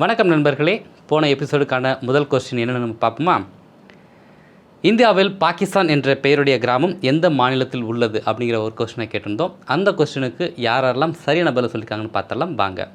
வணக்கம் நண்பர்களே போன எபிசோடுக்கான முதல் கொஸ்டின் என்னென்னு நம்ம பார்ப்போமா? இந்தியாவில் பாகிஸ்தான் என்ற பெயருடைய கிராமம் எந்த மாநிலத்தில் உள்ளது அப்படிங்கிற ஒரு கொஸ்டினை கேட்டிருந்தோம். அந்த கொஸ்டினுக்கு யாரெல்லாம் சரியான பதில் சொல்லியிருக்காங்கன்னு பார்த்தலாம் வாங்க.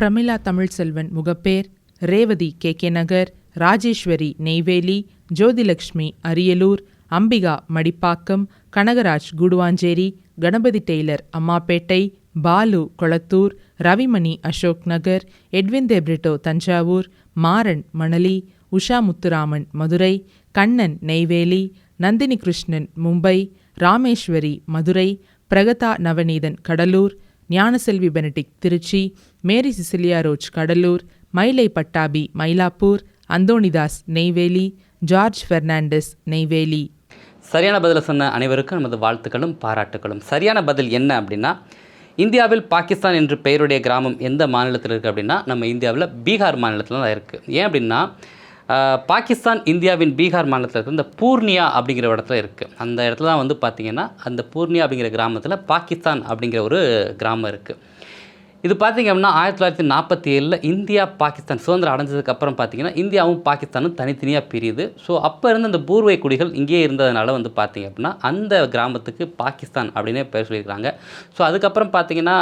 Pramila Tamilselvan Mogappair Revathi K K Nagar Rajeshwari Neyveli Jothilakshmi Ariyalur Ambika Madipakkam Kanagaraj Guduvanchery Ganapathi tailor Ammapettai Balu Kolathur Ravimani Ashok Nagar Edwin De Britto Thanjavur Maran Manali Usha Muthuraman Madurai Kannan Neyveli Nandini Krishnan Mumbai Rameshwari Madurai Pragatha Navaneethan Cuddalore Gnanaselvi Benedict Trichy Mary Cecilia Roche Cuddalore Mylai Pattabi Mylapore Anthonydas Neyveli George Fernandes Neyveli. சரியான பதிலை சொன்ன அனைவருக்கும் நமது வாழ்த்துக்களும் பாராட்டுகளும் சரியான பதில் என்ன அப்படின்னா இந்தியாவில் பாகிஸ்தான் என்று பெயருடைய கிராமம் எந்த மாநிலத்தில் இருக்குது அப்படின்னா நம்ம இந்தியாவில் பீகார் மாநிலத்தில் தான் இருக்குது ஏன் அப்படின்னா பாகிஸ்தான் இந்தியாவின் பீகார் மாநிலத்தில் இருக்கிற இந்த பூர்ணியா அப்படிங்கிற இடத்துல இருக்குது அந்த இடத்துல தான் வந்து பார்த்திங்கன்னா அந்த பூர்ணியா அப்படிங்கிற கிராமத்தில் பாகிஸ்தான் அப்படிங்கிற ஒரு கிராமம் இருக்குது இது பார்த்தீங்க அப்படின்னா ஆயிரத்தி தொள்ளாயிரத்தி நாற்பத்தி ஏழில் இந்தியா பாகிஸ்தான் சுதந்திரம் அடைஞ்சதுக்கப்புறம் பார்த்தீங்கன்னா இந்தியாவும் பாகிஸ்தானும் தனித்தனியாக பிரியுது. ஸோ அப்போ இருந்த அந்த பூர்வை குடிகள் இங்கேயே இருந்ததுனால வந்து பார்த்திங்க அப்படின்னா அந்த கிராமத்துக்கு பாகிஸ்தான் அப்படின்னே பேர் சொல்லியிருக்காங்க ஸோ அதுக்கப்புறம் பார்த்தீங்கன்னா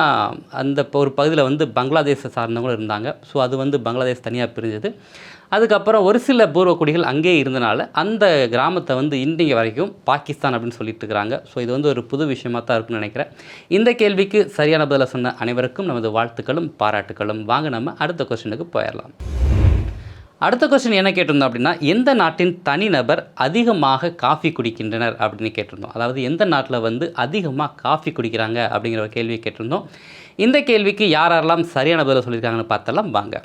அந்த இப்போ ஒரு பகுதியில் வந்து பங்களாதேஷை சார்ந்தவங்களும் இருந்தாங்க. ஸோ அது வந்து பங்களாதேஷ் தனியாக பிரிஞ்சது. அதுக்கப்புறம் ஒரு சில பூர்வ குடிகள் இருந்தனால அந்த கிராமத்தை வந்து இன்றைய வரைக்கும் பாகிஸ்தான் அப்படின்னு சொல்லிட்டு இருக்கிறாங்க. ஸோ இது வந்து ஒரு புது விஷயமாக தான் இருக்குன்னு நினைக்கிறேன். இந்த கேள்விக்கு சரியான பதிலை சொன்ன அனைவருக்கும் நமது வாழ்த்துக்களும் பாராட்டுகளும் வாங்க நம்ம அடுத்த கொஸ்டினுக்கு போயிடலாம். அடுத்த கொஸ்டின் என்ன கேட்டிருந்தோம் அப்படின்னா எந்த நாட்டின் தனிநபர் அதிகமாக காஃபி குடிக்கின்றனர் அப்படின்னு கேட்டிருந்தோம். அதாவது எந்த நாட்டில் வந்து அதிகமாக காஃபி குடிக்கிறாங்க அப்படிங்கிற ஒரு கேள்வியை கேட்டிருந்தோம். இந்த கேள்விக்கு யார் யாரெல்லாம் சரியான பதில் சொல்லியிருக்காங்கன்னு பார்த்தலாம் வாங்க.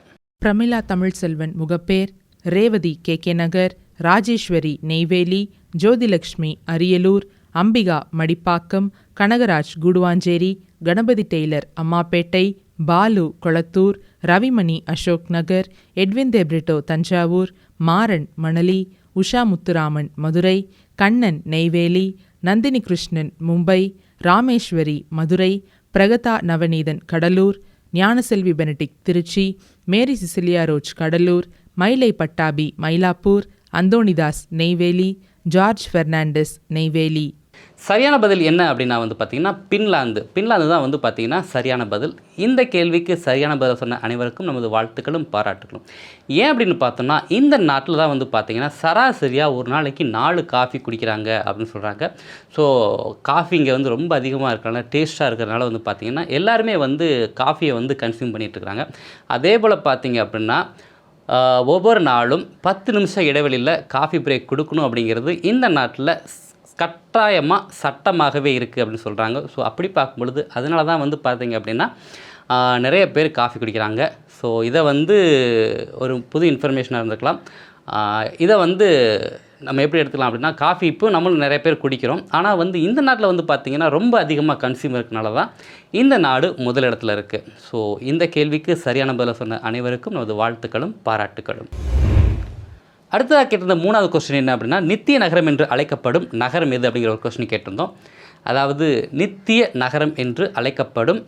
Pramila Tamilselvan Mogappair Revathi K. K. Nagar Rajeshwari Neyveli Jothilakshmi Ariyalur Ambika Madipakkam Kanagaraj Guduvanchery Ganapathi tailor Ammapettai Balu Kolathur Ravimani Ashok Nagar Edwin De Britto Thanjavur Maran Manali Usha Muthuraman Madurai Kannan Neyveli Nandini Krishnan Mumbai Rameshwari Madurai Pragatha Navaneethan Cuddalore Gnanaselvi Benedict Trichy Mary Cecilia Roche Cuddalore Mylai Pattabi Mylapore Anthonydas Neyveli George Fernandes Neyveli. சரியான பதில் என்ன அப்படின்னா வந்து பார்த்தீங்கன்னா Finland. Finland தான் வந்து பார்த்தீங்கன்னா சரியான பதில். இந்த கேள்விக்கு சரியான பதில் சொன்ன அனைவருக்கும் நமது வாழ்த்துக்களும் பாராட்டுகளும். ஏன் அப்படின்னு பார்த்தோம்னா இந்த நாட்டில் தான் வந்து பார்த்திங்கன்னா சராசரியாக ஒரு நாளைக்கு நாலு காஃபி குடிக்கிறாங்க அப்படின்னு சொல்கிறாங்க ஸோ காஃபி இங்கே வந்து ரொம்ப அதிகமாக இருக்கிறனால டேஸ்ட்டாக இருக்கிறனால வந்து பார்த்தீங்கன்னா எல்லாருமே வந்து காஃபியை வந்து கன்சியூம் பண்ணிட்டு அதே போல் பார்த்திங்க அப்படின்னா ஒவ்வொரு நாளும் பத்து நிமிஷம் இடைவெளியில் காஃபி பிரேக் கொடுக்கணும் அப்படிங்கிறது இந்த நாட்டில் கட்டாயமாக சட்டமாகவே இருக்குது அப்படின்னு சொல்கிறாங்க ஸோ அப்படி பார்க்கும் பொழுது அதனால தான் வந்து பார்த்தீங்க அப்படின்னா நிறைய பேர் காஃபி குடிக்கிறாங்க. ஸோ இதை வந்து ஒரு புது இன்ஃபர்மேஷனாக இருந்துக்கலாம். இதை வந்து நம்ம எப்படி எடுத்துக்கலாம் அப்படின்னா காஃபி இப்போ நம்மளும் நிறைய பேர் குடிக்கிறோம். ஆனால் வந்து இந்த நாட்டில் வந்து பார்த்திங்கன்னா ரொம்ப அதிகமாக கன்சியூம் இருக்கனால தான் இந்த நாடு முதலிடத்தில் இருக்குது ஸோ இந்த கேள்விக்கு சரியான பதிலை சொன்ன அனைவருக்கும் நமது வாழ்த்துக்களும் பாராட்டுக்களும். அடுத்ததாக கேட்டிருந்த மூணாவது கொஸ்டின் என்ன அப்படின்னா நித்திய நகரம் என்று அழைக்கப்படும் நகரம் எது அப்படிங்கிற ஒரு கொஸ்டின் கேட்டிருந்தோம். அதாவது நித்திய நகரம் என்று அழைக்கப்படும்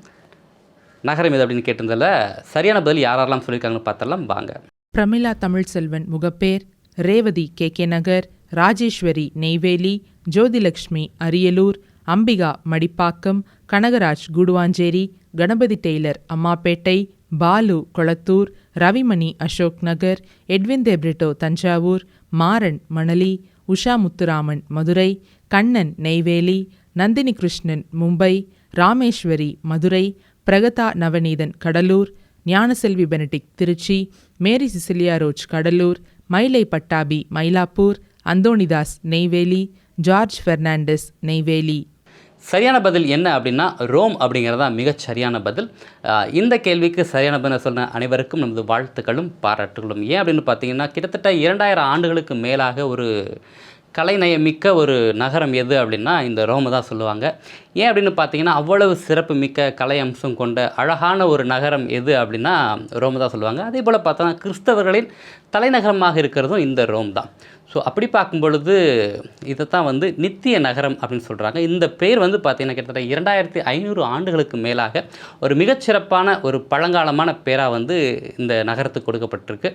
நகரம் எது அப்படின்னு கேட்டிருந்ததில் சரியான பதில் யாரெல்லாம் சொல்லியிருக்காங்கன்னு பார்த்தலாம் வாங்க. Pramila Tamilselvan Mogappair Revathi K K Nagar Rajeshwari Neyveli Jothilakshmi Ariyalur Ambika Madipakkam Kanagaraj Guduvanchery Ganapathi tailor Ammapettai Balu Kolathur Ravimani Ashok Nagar Edwin De Britto Thanjavur Maran Manali Usha Muthuraman Madurai Kannan Neyveli Nandini Krishnan Mumbai Rameshwari Madurai Pragatha Navaneethan Cuddalore Gnanaselvi Benedict Trichy Mary Cecilia Roche Cuddalore Mylai Pattabi Mylapore Anthonydas Neyveli George Fernandes Neyveli. சரியான பதில் என்ன அப்படின்னா Rome அப்படிங்கிறதா மிகச் சரியான பதில். இந்த கேள்விக்கு சரியான பதில் சொன்ன அனைவருக்கும் நமது வாழ்த்துக்களும் பாராட்டுகளும். ஏன் அப்படின்னு பார்த்தீங்கன்னா கிட்டத்தட்ட இரண்டாயிரம் ஆண்டுகளுக்கு மேலாக ஒரு கலைநயமிக்க ஒரு நகரம் எது அப்படின்னா இந்த ரோமை தான் சொல்லுவாங்க. ஏன் அப்படின்னு பார்த்தீங்கன்னா அவ்வளவு சிறப்பு மிக்க கலை அம்சம் கொண்ட அழகான ஒரு நகரம் எது அப்படின்னா ரோம் தான் சொல்லுவாங்க. அதே போல் பார்த்தோன்னா கிறிஸ்தவர்களின் தலைநகரமாக இருக்கிறதும் இந்த ரோம் தான். ஸோ அப்படி பார்க்கும் பொழுது இதை தான் வந்து நித்திய நகரம் அப்படின்னு சொல்கிறாங்க இந்த பேர் வந்து பார்த்திங்கன்னா கிட்டத்தட்ட இரண்டாயிரத்தி ஐநூறு ஆண்டுகளுக்கு மேலாக ஒரு மிகச்சிறப்பான ஒரு பழங்காலமான பேராக வந்து இந்த நகரத்துக்கு கொடுக்கப்பட்டிருக்கு.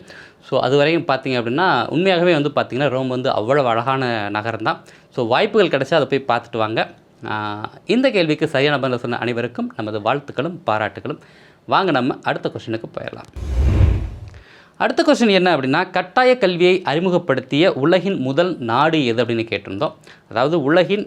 ஸோ அது வரையும் பார்த்தீங்க அப்படின்னா உண்மையாகவே வந்து பார்த்திங்கன்னா ரோம் வந்து அவ்வளவு அழகான நகரம் தான் ஸோ வாய்ப்புகள் கிடைச்சா அதை போய் பார்த்துட்டு வாங்க. இந்த கேள்விக்கு சரியான பதில் சொன்ன அனைவருக்கும் நமது வாழ்த்துக்களும் பாராட்டுகளும். வாங்க நம்ம அடுத்த கொஷனுக்கு போயிடலாம். அடுத்த கொஸ்டின் என்ன அப்படின்னா கட்டாய கல்வியை அறிமுகப்படுத்திய உலகின் முதல் நாடு எது அப்படின்னு கேட்டிருந்தோம். அதாவது உலகின்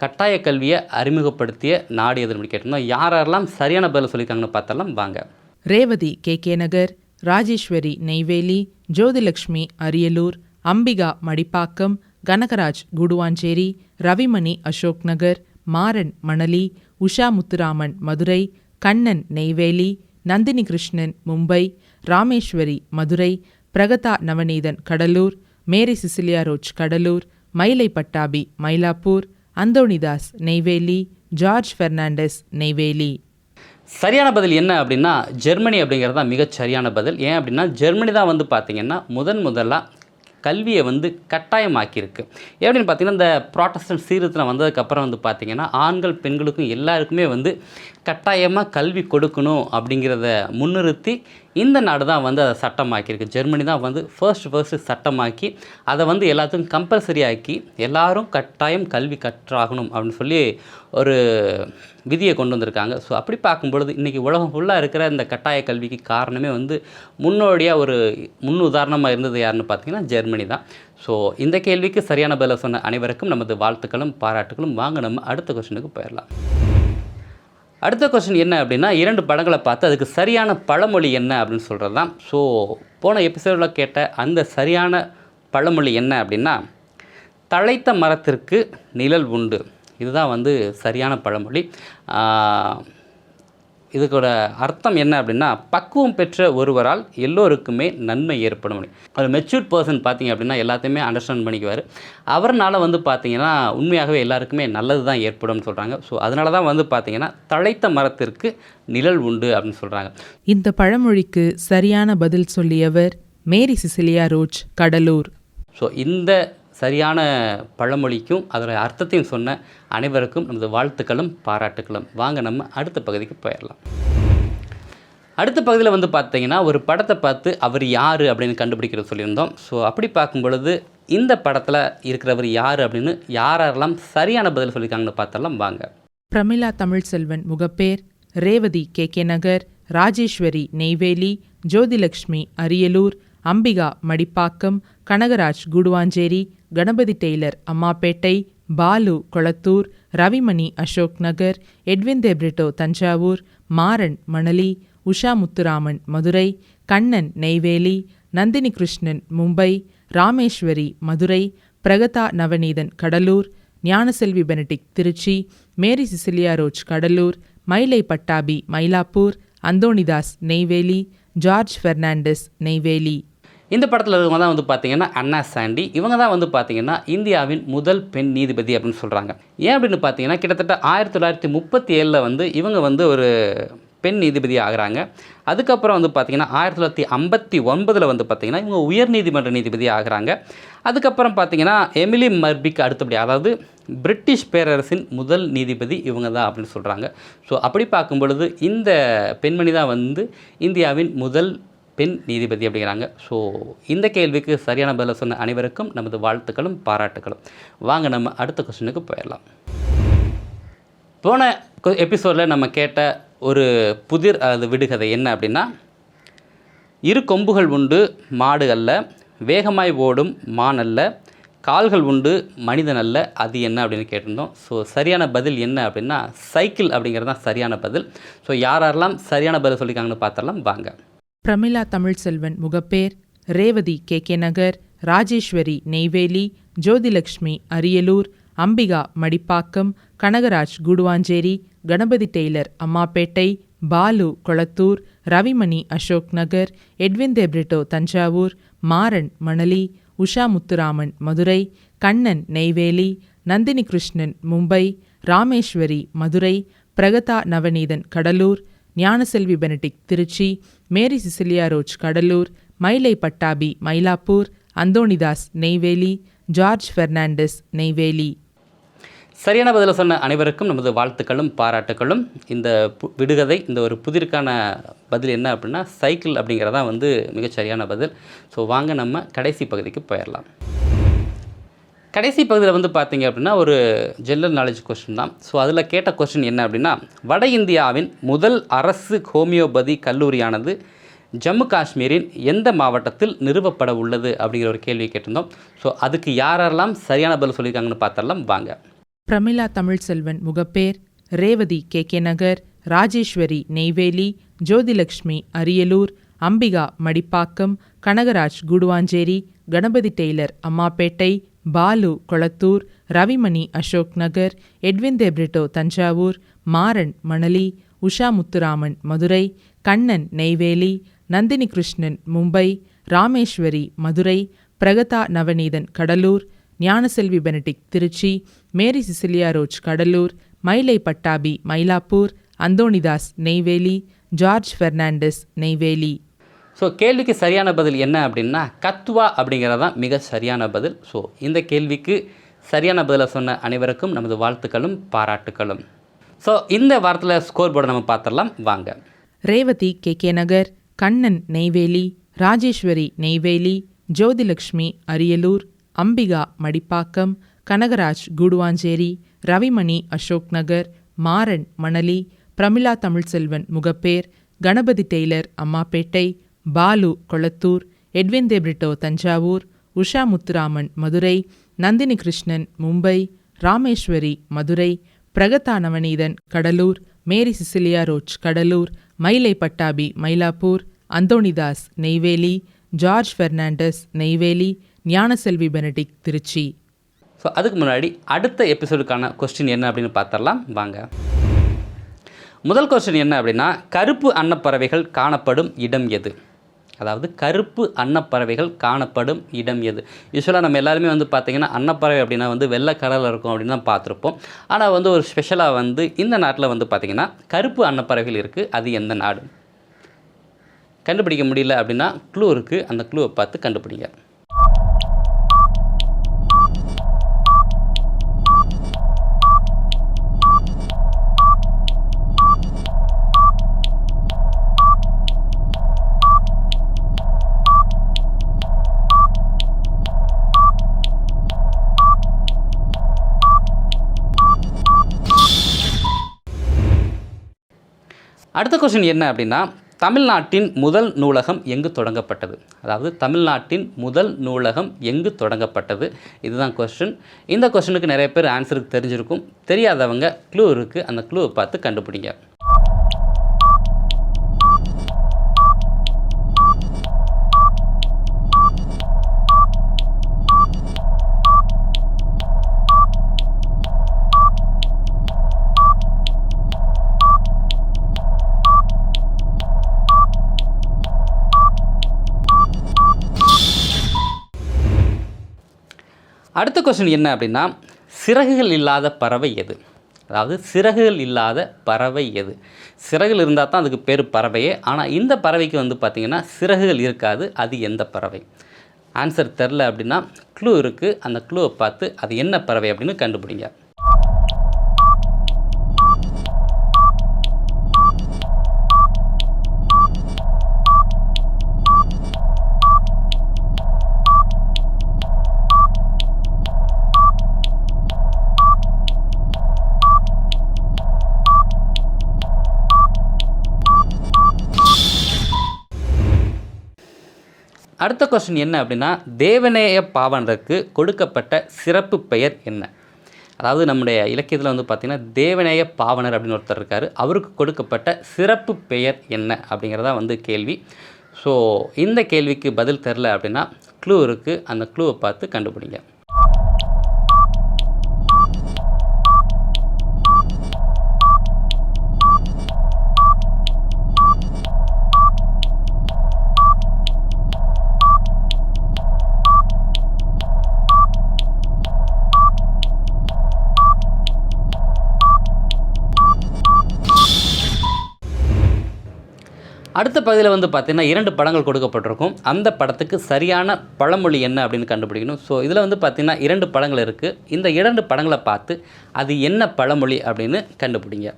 கட்டாய கல்வியை அறிமுகப்படுத்திய நாடு எது அப்படின்னு கேட்டிருந்தோம். யார் யாரெல்லாம் சரியான பதில் சொல்லியிருக்காங்கன்னு பார்த்தலாம் வாங்க. Revathi K. K. Nagar Rajeshwari Neyveli Jothilakshmi Ariyalur Ambika Madipakkam Kanagaraj Guduvanchery Ravimani Ashok Nagar Maran Manali Usha Muthuraman Madurai Kannan Neyveli Nandini Krishnan Mumbai Rameshwari Madurai Pragatha Navaneethan Cuddalore Mary Cecilia Roche Cuddalore Mylai Pattabi Mylapore Anthonydas Neyveli George Fernandes Neyveli. சரியான பதில் என்ன அப்படின்னா Germany அப்படிங்கிறது தான் மிகச் சரியான பதில். ஏன் அப்படின்னா ஜெர்மனி தான் வந்து பார்த்திங்கன்னா முதன் முதலாக கல்வியை வந்து கட்டாயமாக்கியிருக்கு. எப்படின்னு பார்த்தீங்கன்னா இந்த ப்ராட்டஸ்டன்ட் சீர்திருத்தம் வந்ததுக்கப்புறம் வந்து பார்த்திங்கன்னா ஆண்கள் பெண்களுக்கும் எல்லாருக்குமே வந்து கட்டாயமாக கல்வி கொடுக்கணும் அப்படிங்கிறத முன்னிறுத்தி இந்த நாடு தான் வந்து அதை சட்டமாக்கியிருக்கு. ஜெர்மனி தான் வந்து ஃபர்ஸ்ட் ஃபர்ஸ்ட் சட்டமாக்கி அதை வந்து எல்லாத்துக்கும் கம்பல்சரி ஆக்கி எல்லாரும் கட்டாயம் கல்வி கற்றாகணும் அப்படின்னு சொல்லி ஒரு விதியை கொண்டு வந்திருக்காங்க. ஸோ அப்படி பார்க்கும்பொழுது இன்றைக்கி உலகம் ஃபுல்லாக இருக்கிற இந்த கட்டாய கல்விக்கு காரணமே வந்து முன்னோடியாக ஒரு முன் உதாரணமாக இருந்தது யாருன்னு பார்த்தீங்கன்னா ஜெர்மனி தான். ஸோ இந்த கேள்விக்கு சரியான பதிலை சொன்ன அனைவருக்கும் நமது வாழ்த்துக்களும் பாராட்டுகளும். வாங்க நம்ம அடுத்த கொஸ்டினுக்கு போயிடலாம். அடுத்த கொஸ்டின் என்ன அப்படின்னா இரண்டு படங்களை பார்த்து அதுக்கு சரியான பழமொழி என்ன அப்படின்னு சொல்கிறது தான் ஸோ போன எபிசோடில் கேட்ட அந்த சரியான பழமொழி என்ன அப்படின்னா தழைத்த மரத்திற்கு நிழல் உண்டு. இதுதான் வந்து சரியான பழமொழி. இதுக்கோட அர்த்தம் என்ன அப்படின்னா பக்குவம் பெற்ற ஒருவரால் எல்லோருக்குமே நன்மை ஏற்படும் ஒரு மெச்சூர்ட் பர்சன் பார்த்தீங்க அப்படின்னா எல்லாத்தையுமே அண்டர்ஸ்டாண்ட் பண்ணிக்குவார். அவர்னால வந்து பார்த்தீங்கன்னா உண்மையாகவே எல்லாருக்குமே நல்லது தான் ஏற்படும்னு சொல்கிறாங்க ஸோ அதனால தான் வந்து பார்த்தீங்கன்னா தழைத்த மரத்திற்கு நிழல் உண்டு அப்படின்னு சொல்கிறாங்க இந்த பழமொழிக்கு சரியான பதில் சொல்லியவர் Mary Cecilia Roche Cuddalore. So இந்த சரியான பழமொழிக்கும் அதோட அர்த்தத்தையும் சொன்ன அனைவருக்கும் நமது வாழ்த்துக்களும் பாராட்டுக்களும். வாங்க நம்ம அடுத்த பகுதிக்கு போயிடலாம். அடுத்த பகுதியில் வந்து பார்த்தீங்கன்னா ஒரு படத்தை பார்த்து அவர் யார் அப்படின்னு கண்டுபிடிக்கிறது சொல்லியிருந்தோம். ஸோ அப்படி பார்க்கும் பொழுது இந்த படத்தில் இருக்கிறவர் யார் அப்படின்னு யாரெல்லாம் சரியான பதில் சொல்லியிருக்காங்கன்னு பார்த்தலாம் வாங்க. Pramila Tamilselvan Mogappair Revathi K. K. Nagar Rajeshwari Neyveli Jothilakshmi Ariyalur Ambika Madipakkam Kanagaraj Guduvanchery Ganapathi tailor Ammapettai Balu Kolathur Ravimani Ashok Nagar Edwin De Britto Thanjavur Maran Manali Usha Muthuraman Madurai Kannan Neyveli Nandini Krishnan Mumbai Rameshwari Madurai Pragatha Navaneethan Cuddalore Gnanaselvi Benedict Trichy Mary Cecilia Roche Cuddalore Mylai Pattabi Mylapore Anthonydas Neyveli George Fernandes Neyveli. இந்த படத்தில் இவங்க தான் வந்து பார்த்திங்கன்னா அண்ணா சாண்டி. இவங்க தான் வந்து பார்த்திங்கன்னா இந்தியாவின் முதல் பெண் நீதிபதி அப்படின்னு சொல்கிறாங்க ஏன் அப்படின்னு பார்த்தீங்கன்னா கிட்டத்தட்ட ஆயிரத்தி தொள்ளாயிரத்தி முப்பத்தி ஏழில் வந்து இவங்க வந்து ஒரு பெண் நீதிபதி ஆகிறாங்க. அதுக்கப்புறம் வந்து பார்த்திங்கன்னா ஆயிரத்தி தொள்ளாயிரத்தி ஐம்பத்தி ஒன்பதில் வந்து பார்த்திங்கன்னா இவங்க உயர் நீதிமன்ற நீதிபதி ஆகிறாங்க. அதுக்கப்புறம் பார்த்தீங்கன்னா எமிலி மர்பிக்கு அடுத்தபடி அதாவது பிரிட்டிஷ் பேரரசின் முதல் நீதிபதி இவங்க தான் அப்படின்னு சொல்கிறாங்க ஸோ அப்படி பார்க்கும் பொழுது இந்த பெண்மணி தான் வந்து இந்தியாவின் முதல் பெண் நீதிபதி அப்படிங்கிறாங்க. ஸோ இந்த கேள்விக்கு சரியான பதில் சொன்ன அனைவருக்கும் நமது வாழ்த்துக்களும் பாராட்டுக்களும் வாங்க நம்ம அடுத்த கொஸ்டினுக்கு போயிடலாம். போன எபிசோடில் நம்ம கேட்ட ஒரு புதிர் அது விடுகதை என்ன அப்படின்னா இரு கொம்புகள் உண்டு மாடு அல்ல வேகமாய் ஓடும் மான் அல்ல கால்கள் உண்டு மனிதன் அல்ல அது என்ன அப்படின்னு கேட்டிருந்தோம். ஸோ சரியான பதில் என்ன அப்படின்னா சைக்கிள் அப்படிங்கிறது தான் சரியான பதில். ஸோ யாரெல்லாம் சரியான பதில் சொல்லியிருக்காங்கன்னு பார்த்தரலாம் வாங்க. Pramila Tamilselvan Mogappair Revathi K. K. Nagar Rajeshwari Neyveli Jothilakshmi Ariyalur Ambika Madipakkam Kanagaraj Guduvanchery Ganapathi tailor Ammapettai Balu Kolathur Ravimani Ashok Nagar Edwin De Britto Thanjavur Maran Manali Usha Muthuraman Madurai Kannan Neyveli Nandini Krishnan Mumbai Rameshwari Madurai Pragatha Navaneethan Cuddalore Gnanaselvi Benedict Trichy Mary Cecilia Roche Cuddalore Mylai Pattabi Mylapore Anthonydas Neyveli George Fernandes Neyveli. சரியான பதிலை சொன்ன அனைவருக்கும் நமது வாழ்த்துக்களும் பாராட்டுக்களும். இந்த பு- விடுகதை இந்த ஒரு புதிருக்கான பதில் என்ன அப்படின்னா சைக்கிள் அப்படிங்கிறதான் வந்து மிகச்சரியான பதில். ஸோ வாங்க நம்ம கடைசி பகுதிக்கு போயிடலாம் கடைசி பகுதியில் வந்து பார்த்தீங்க அப்படின்னா ஒரு ஜென்ரல் நாலேஜ் கொஸ்டின் தான். ஸோ அதில் கேட்ட கொஸ்டின் என்ன அப்படின்னா வட இந்தியாவின் முதல் அரசு ஹோமியோபதி கல்லூரியானது ஜம்மு காஷ்மீரின் எந்த மாவட்டத்தில் நிறுவப்பட உள்ளது அப்படிங்கிற ஒரு கேள்வி கேட்டிருந்தோம். ஸோ அதுக்கு யாரெல்லாம் சரியான பதில் சொல்லியிருக்காங்கன்னு பார்த்தரலாம் வாங்க. Pramila Tamilselvan Mogappair Revathi K K Nagar Rajeshwari Neyveli Jothilakshmi Ariyalur Ambika Madipakkam Kanagaraj Guduvanchery Ganapathi tailor Ammapettai Balu Kolathur Ravimani Ashok Nagar Edwin De Britto Thanjavur Maran Manali Usha Muthuraman Madurai Kannan Neyveli Nandini Krishnan Mumbai Rameshwari Madurai Pragatha Navaneethan Cuddalore Gnanaselvi Benedict Trichy Mary Cecilia Roche Cuddalore Mylai Pattabi Mylapore Anthonydas Neyveli George Fernandes Neyveli. So கேள்விக்கு சரியான பதில் என்ன அப்படின்னா கத்வா அப்படிங்கிறது தான் மிக சரியான பதில். ஸோ இந்த கேள்விக்கு சரியான பதிலை சொன்ன அனைவருக்கும் நமது வாழ்த்துக்களும் பாராட்டுக்களும். ஸோ இந்த வாரத்தில் ஸ்கோர் போர்டை நம்ம பார்த்துடலாம். வாங்க. Revathi K. K. Nagar Kannan Neyveli Rajeshwari Neyveli Jothilakshmi Ariyalur Ambika Madipakkam Kanagaraj Guduvanchery Ravimani Ashok Nagar Maran Manali Pramila Tamilselvan Mogappair Ganapathi tailor Ammapettai Balu Kolathur Edwin De Britto Thanjavur Usha Muthuraman Madurai Nandini Krishnan Mumbai Rameshwari Madurai Pragatha Navaneethan Cuddalore Mary Cecilia Roche Cuddalore Mylai Pattabi Mylapore Anthonydas Neyveli George Fernandes Neyveli Gnanaselvi Benedict Trichy. So அதுக்கு முன்னாடி அடுத்த எபிசோடுக்கான question என்ன அப்படின்னு பார்த்துடலாம். வாங்க. முதல் question என்ன அப்படின்னா கருப்பு அன்னப்பறவைகள் காணப்படும் இடம் எது? அதாவது கருப்பு அன்னப்பறவைகள் காணப்படும் இடம் எது? யூஸ்வலாக நம்ம எல்லாருமே வந்து பார்த்திங்கன்னா அன்னப்பறவை அப்படின்னா வந்து வெள்ளை கலரில் இருக்கும் அப்படின்னு தான் பார்த்துருப்போம். ஆனால் வந்து ஒரு ஸ்பெஷலாக வந்து இந்த நாட்டில் வந்து பார்த்திங்கன்னா கருப்பு அன்னப்பறவைகள் இருக்குது அது எந்த நாடு? கண்டுபிடிக்க முடியல அப்படின்னா க்ளூ இருக்குது அந்த க்ளூவை பார்த்து கண்டுபிடிங்க. அடுத்த கொஸ்டின் என்ன அப்படின்னா தமிழ்நாட்டின் முதல் நூலகம் எங்கு தொடங்கப்பட்டது? அதாவது தமிழ்நாட்டின் முதல் நூலகம் எங்கு தொடங்கப்பட்டது? இதுதான் கொஸ்டின் இந்த கொஸ்டினுக்கு நிறைய பேர் ஆன்சருக்கு தெரிஞ்சிருக்கும். தெரியாதவங்க க்ளூ இருக்குது அந்த க்ளூவை பார்த்து கண்டுபிடிங்க. அடுத்த கொஸ்டின் என்ன அப்படின்னா சிறகுகள் இல்லாத பறவை எது? அதாவது சிறகுகள் இல்லாத பறவை எது? சிறகுகள் இருந்தால் தான் அதுக்கு பேர் பறவையே. ஆனால் இந்த பறவைக்கு வந்து பார்த்திங்கன்னா சிறகுகள் இருக்காது அது எந்த பறவை? ஆன்சர் தெரில அப்படின்னா க்ளூ இருக்குது அந்த க்ளூவை பார்த்து அது என்ன பறவை அப்படின்னு கண்டுபிடிங்க. அடுத்த கொஸ்டின் என்ன அப்படின்னா தேவநேய பாவனருக்கு கொடுக்கப்பட்ட சிறப்பு பெயர் என்ன? அதாவது நம்முடைய இலக்கியத்தில் வந்து பார்த்திங்கன்னா தேவநேய பாவனர் அப்படின்னு ஒருத்தர் இருக்கார். அவருக்கு கொடுக்கப்பட்ட சிறப்பு பெயர் என்ன அப்படிங்கிறதா வந்து கேள்வி. ஸோ இந்த கேள்விக்கு பதில் தெரில அப்படின்னா க்ளூ இருக்குது அந்த க்ளூவை பார்த்து கண்டுபிடிங்க. பகுதியில் வந்து பார்த்திங்கன்னா இரண்டு படங்கள் கொடுக்கப்பட்டிருக்கும். அந்த படத்துக்கு சரியான பழமொழி என்ன அப்படின்னு கண்டுபிடிக்கணும். ஸோ இதில் வந்து பார்த்திங்கன்னா இரண்டு படங்கள் இருக்குது இந்த இரண்டு படங்களை பார்த்து அது என்ன பழமொழி அப்படின்னு கண்டுபிடிங்க.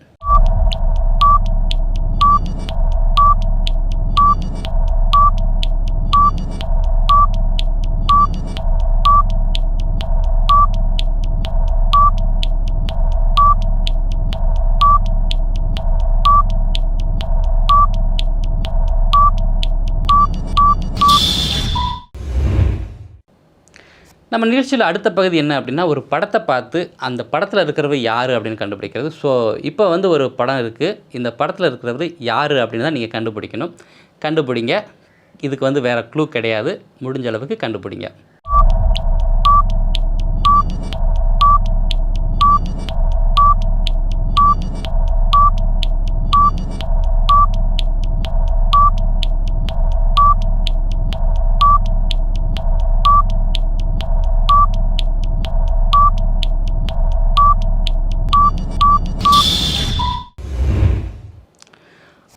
நம்ம நிகழ்ச்சியில் அடுத்த பகுதி என்ன அப்படின்னா ஒரு படத்தை பார்த்து அந்த படத்தில் இருக்கிறவர் யார் அப்படின்னு கண்டுபிடிக்கிறது. ஸோ இப்போ வந்து ஒரு படம் இருக்குது இந்த படத்தில் இருக்கிறவர் யார் அப்படின்னு தான் நீங்கள் கண்டுபிடிக்கணும். கண்டுபிடிங்க. இதுக்கு வந்து வேறு க்ளூ கிடையாது. முடிஞ்ச அளவுக்கு கண்டுபிடிங்க.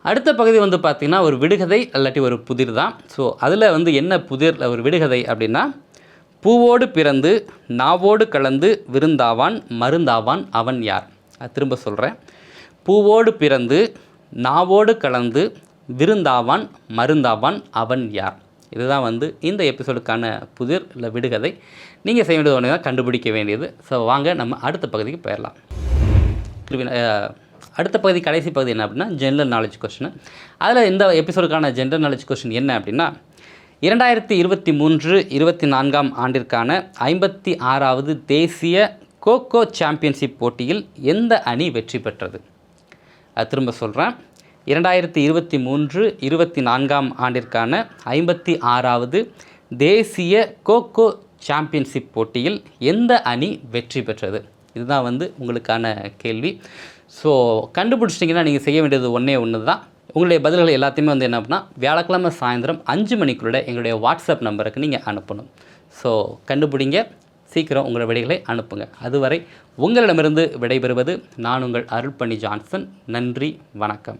அடுத்த பகுதி வந்து பார்த்திங்கன்னா ஒரு விடுகதை இல்லாட்டி ஒரு புதிர் தான். ஸோ அதில் வந்து என்ன புதிர் ஒரு விடுகதை அப்படின்னா பூவோடு பிறந்து நாவோடு கலந்து விருந்தாவான் மருந்தாவான் அவன் யார்? அது திரும்ப சொல்கிறேன் பூவோடு பிறந்து நாவோடு கலந்து விருந்தாவான் மருந்தாவான் அவன் யார்? இதுதான் வந்து இந்த எபிசோடுக்கான புதிர் இல்லை விடுகதை. நீங்கள் செய்ய வேண்டியது ஒன்று தான் கண்டுபிடிக்க வேண்டியது. ஸோ வாங்க நம்ம அடுத்த பகுதிக்கு போயிடலாம். அடுத்த பகுதி கடைசி பகுதி என்ன அப்படின்னா ஜென்ரல் நாலேஜ் கொஸ்டின் அதில் இந்த எபிசோடுக்கான ஜென்ரல் நாலேஜ் கொஸ்டின் என்ன அப்படின்னா இரண்டாயிரத்தி இருபத்தி மூன்று இருபத்தி நான்காம் ஆண்டிற்கான ஐம்பத்தி ஆறாவது தேசிய கோகோ சாம்பியன்ஷிப் போட்டியில் எந்த அணி வெற்றி பெற்றது? அது திரும்ப சொல்கிறேன் இரண்டாயிரத்தி இருபத்தி மூன்று இருபத்தி நான்காம் ஆண்டிற்கான ஐம்பத்தி ஆறாவது தேசிய கோகோ சாம்பியன்ஷிப் போட்டியில் எந்த அணி வெற்றி பெற்றது? இதுதான் வந்து உங்களுக்கான கேள்வி. ஸோ கண்டுபிடிச்சிட்டிங்கன்னா நீங்கள் செய்ய வேண்டியது ஒன்றே ஒன்று தான் உங்களுடைய பதில்கள் எல்லாத்தையுமே வந்து என்ன அப்படின்னா வியாழக்கிழமை சாயந்தரம் அஞ்சு மணிக்குள்ளே எங்களுடைய வாட்ஸ்அப் நம்பருக்கு நீங்கள் அனுப்பணும். ஸோ கண்டுபிடிங்க. சீக்கிரம் உங்கள் விடைகளை அனுப்புங்க. அதுவரை உங்களிடமிருந்து விடைபெறுவது நான் உங்கள் அருள்பணி ஜான்சன். நன்றி வணக்கம்.